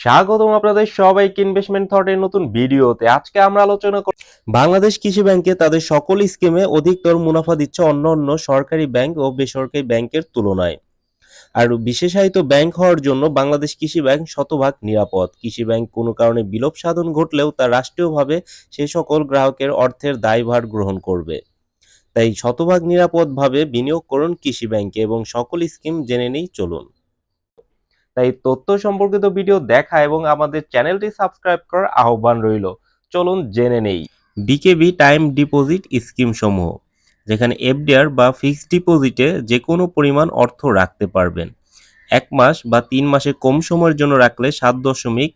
স্বাগতম আপনাদের সবাইকে ইনভেস্টমেন্ট থটের নতুন ভিডিওতে। আজকে আমরা আলোচনা করব বাংলাদেশ কৃষি ব্যাংকে তাদের সকল স্কিমে অধিকতর মুনাফা দিচ্ছে অন্য অন্য সরকারি ব্যাংক ও বেসরকারি ব্যাংকের তুলনায়। আর বিশেষায়িত ব্যাংক হওয়ার জন্য বাংলাদেশ কৃষি ব্যাংক শতভাগ নিরাপদ। কৃষি ব্যাংক কোনো কারণে বিলোপ সাধন ঘটলেও তা রাষ্ট্রীয়ভাবে সে সকল গ্রাহকের অর্থের দায়ভার গ্রহণ করবে। তাই শতভাগ নিরাপদভাবে বিনিয়োগ করুন কৃষি ব্যাংকে এবং সকল স্কিম জেনে নেই, চলুন। তাই তথ্য সম্পর্কিত ভিডিও দেখা এবং আমাদের চ্যানেলটি সাবস্ক্রাইব করার আহ্বান রইল। চলুন জেনে নেই। বিকেবি টাইম ডিপোজিট স্কিম সমূহ, যেখানে এফডিআর বা ফিক্সড ডিপোজিটে যে কোনো পরিমাণ অর্থ রাখতে পারবেন। এক মাস বা তিন মাসে কম সময়ের জন্য রাখলে সাত দশমিক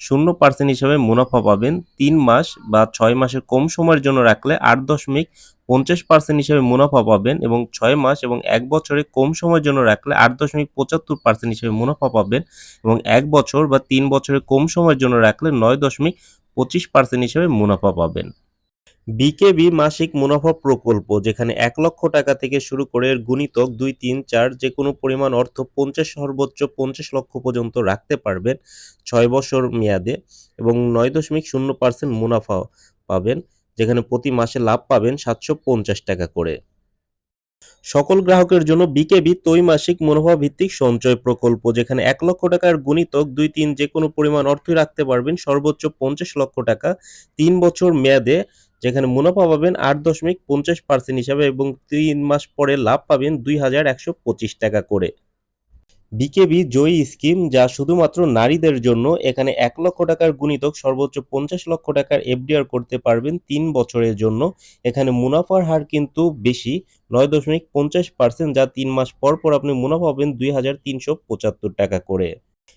শূন্য পার্সেন্ট হিসাবে মুনাফা পাবেন তিন মাস বা ছয় মাসের কম সময়ের জন্য রাখলে আট দশমিক পঞ্চাশ পার্সেন্ট হিসাবে মুনাফা পাবেন এবং ছয় মাস এবং এক বছরে কম সময়ের জন্য রাখলে আট দশমিক পঁচাত্তর পার্সেন্ট হিসাবে মুনাফা পাবেন এবং এক বছর বা তিন বছরের কম সময়ের জন্য রাখলে নয় দশমিক পঁচিশ পার্সেন্ট হিসাবে মুনাফা পাবেন। বিকেবি মাসিক মুনাফা প্রকল্প, যেখানে এক লক্ষ টাকা থেকে শুরু করে গুণিতক দুই, তিন, চার, যে কোনো পরিমাণ অর্থ পঞ্চাশ, সর্বোচ্চ পঞ্চাশ লক্ষ পর্যন্ত রাখতে পারবেন ছয় বছর মেয়াদে এবং নয় দশমিক শূন্য পার্সেন্ট মুনাফা পাবেন, যেখানে প্রতি মাসে লাভ পাবেন সাতশো পঞ্চাশ টাকা করে। সকল গ্রাহকের জন্য বিকেবি ত্রৈমাসিক মুনাফা ভিত্তিক সঞ্চয় প্রকল্প, যেখানে এক লক্ষ টাকার গুণিতক দুই, তিন, যে কোনো পরিমাণ অর্থই রাখতে পারবেন সর্বোচ্চ পঞ্চাশ লক্ষ টাকা তিন বছর মেয়াদে যেখানে মুনাফা পাবেন আট দশমিক পঞ্চাশ পার্সেন্ট হিসাবে এবং তিন মাস পরে লাভ পাবেন দুই হাজার একশো পঁচিশ টাকা করে। বিকেবি জয়ী স্কিম যা শুধুমাত্র নারীদের জন্য, এখানে এক লক্ষ টাকার গুণিতক সর্বোচ্চ পঞ্চাশ লক্ষ টাকার এফডিআর করতে পারবেন তিন বছরের জন্য। এখানে মুনাফার হার কিন্তু বেশি, নয় দশমিক পঞ্চাশ পার্সেন্ট, যা তিন মাস পর পর আপনি মুনাফা পাবেন দুই হাজার তিনশো পঁচাত্তর টাকা করে।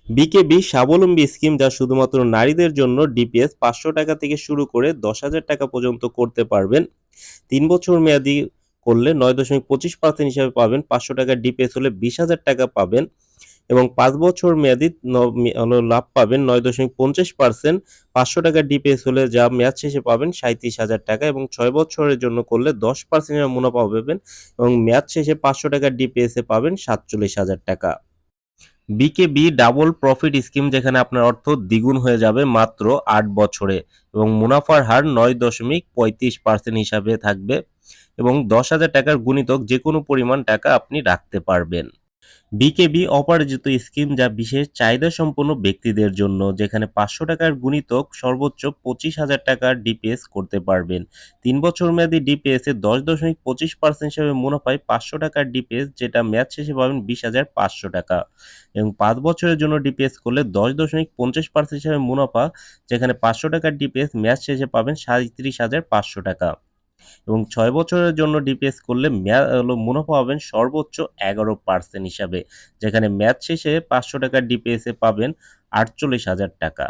বিকেবি স্বাবলম্বী স্কিম যা শুধুমাত্র নারীদের জন্য ডিপিএস পাঁচশো টাকা থেকে শুরু করে দশ হাজার টাকা পর্যন্ত করতে পারবেন। তিন বছর মেয়াদি করলে নয় দশমিক পঁচিশ পার্সেন্ট হিসাবে পাবেন। পাঁচশো টাকার ডিপিএস হলে বিশ হাজার টাকা পাবেন এবং পাঁচ বছর মেয়াদি লাভ পাবেন নয় দশমিক পঞ্চাশ পার্সেন্ট পাঁচশো টাকা ডিপিএস হলে যা মেয়াদ শেষে পাবেন সাঁত্রিশ হাজার টাকা এবং ছয় বছরের জন্য করলে দশ পার্সেন্ট মুনাফা পাবেন এবং মেয়াদ শেষে পাঁচশো টাকার ডিপিএস পাবেন সাতচল্লিশ হাজার টাকা। বিকেবি ডাবল প্রফিট স্কিম যেখানে আপনার অর্থ দ্বিগুণ হয়ে যাবে মাত্র আট বছরে এবং মুনাফার হার নয় দশমিক পঁয়ত্রিশ পার্সেন্ট হিসাবে থাকবে এবং দশ হাজার টাকার গুণিতক যে কোনো পরিমাণ টাকা আপনি রাখতে পারবেন। বিকেবি অপরাজিত স্কিম যা বিশেষ চাহিদা সম্পন্ন ব্যক্তিদের জন্য, যেখানে পাঁচশো টাকার গুণিতক সর্বোচ্চ পঁচিশ হাজার টাকার ডিপিএস করতে পারবেন। তিন বছর মেয়াদি ডিপিএস এ দশ দশমিক পঁচিশ পার্সেন্ট হিসাবে মুনাফায় পাঁচশো টাকার ডিপিএস যেটা মেয়াদ শেষে পাবেন বিশ হাজার পাঁচশো টাকা। এবং পাঁচ বছরের জন্য ডিপিএস করলে দশ দশমিক পঞ্চাশ পার্সেন্ট হিসাবে মুনাফা, যেখানে পাঁচশো টাকার ডিপিএস মেয়াদ শেষে পাবেন সাঁত্রিশ হাজার পাঁচশো টাকা। এবং ছয় বছরের জন্য ডিপিএস করলে মুনাফা পাবেন সর্বোচ্চ এগারো পার্সেন্ট হিসাবে, যেখানে ম্যাচ শেষে পাঁচশো টাকার ডিপিএস এ পাবেন আটচল্লিশ হাজার টাকা।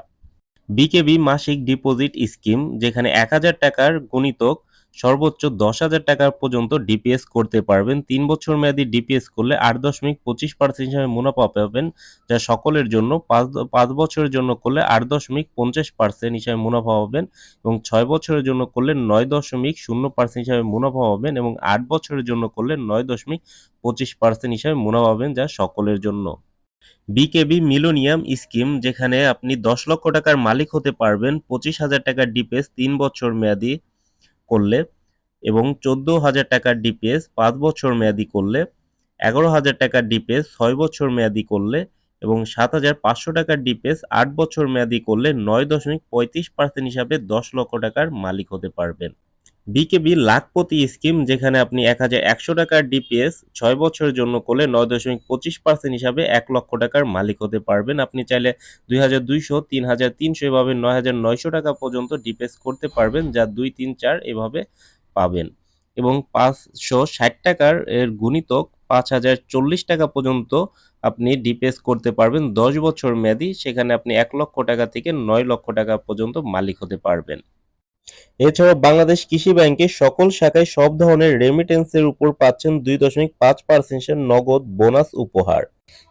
বিকেবি মাসিক ডিপোজিট স্কিম যেখানে এক হাজার টাকার গণিতক সর্বোচ্চ দশ হাজার টাকা পর্যন্ত ডিপিএস করতে পারবেন। তিন বছর মেয়াদি ডিপিএস করলে আট দশমিক পঁচিশ পার্সেন্ট হিসাবে মুনাফা পাবেন, যা সকলের জন্য পাঁচ পাঁচ বছরের জন্য করলে আট দশমিক পঞ্চাশ পার্সেন্ট হিসাবে মুনাফা পাবেন এবং ছয় বছরের জন্য করলে নয় দশমিক শূন্য পার্সেন্ট হিসাবে মুনাফা পাবেন এবং আট বছরের জন্য করলে নয় দশমিক পঁচিশ পার্সেন্ট হিসাবে মুনাফা পাবেন, যা সকলের জন্য। বিকেবি মিলোনিয়াম স্কিম যেখানে আপনি দশ লক্ষ টাকার মালিক হতে পারবেন, পঁচিশ হাজার টাকার ডিপিএস তিন বছর মেয়াদি। করলে এবং চোদ্দ হাজার টাকার ডিপিএস পাঁচ বছর মেয়াদি করলে, এগারো হাজার টাকার ডিপিএস ছয় বছর মেয়াদি করলে এবং সাত হাজার পাঁচশো টাকার ডিপিএস আট বছর মেয়াদি করলে নয় দশমিক পঁয়ত্রিশ পার্সেন্ট হিসাবে দশ লক্ষ টাকার মালিক হতে পারবেন। বিকেবি লাখপতি স্কিম যেখানে আপনি এক হাজার একশো টাকার ডিপিএস ছয় বছরের জন্য করলে নয় দশমিক পঁচিশ পার্সেন্ট হিসাবে এক লক্ষ টাকার মালিক হতে পারবেন। আপনি চাইলে দুই হাজার দুইশো, তিন হাজার তিনশো এভাবে নয় হাজার নয়শো টাকা পর্যন্ত ডিপিএস করতে পারবেন, যা দুই, তিন, চার এভাবে পাবেন। এবং পাঁচশো ষাট টাকার এর গুণিতক পাঁচ হাজার চল্লিশ টাকা পর্যন্ত আপনি ডিপিএস করতে পারবেন। দশ বছর মেয়াদি, সেখানে আপনি এক লক্ষ টাকা থেকে নয় লক্ষ টাকা পর্যন্ত মালিক হতে পারবেন। এছাড়াও বাংলাদেশ কৃষি ব্যাংকের সকল শাখায় সব ধরনের রেমিটেন্সের উপর পাচ্ছেন দুই দশমিক পাঁচ পার্সেন্টের নগদ বোনাস উপহার।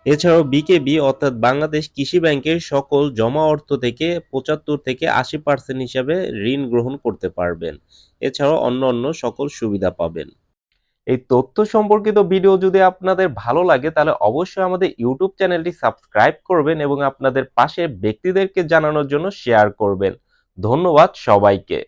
এছাড়াও বিকেবি অর্থাৎ বাংলাদেশ কৃষি ব্যাংকের সকল জমা অর্থ থেকে পঁচাত্তর থেকে আশি পার্সেন্ট হিসাবে ঋণ গ্রহণ করতে পারবেন। এছাড়াও অন্য অন্য সকল সুবিধা পাবেন। এই তথ্য সম্পর্কিত ভিডিও যদি আপনাদের ভালো লাগে, তাহলে অবশ্যই আমাদের ইউটিউব চ্যানেলটি সাবস্ক্রাইব করবেন এবং আপনাদের পাশের ব্যক্তিদেরকে জানানোর জন্য শেয়ার করবেন। ধন্যবাদ সবাইকে।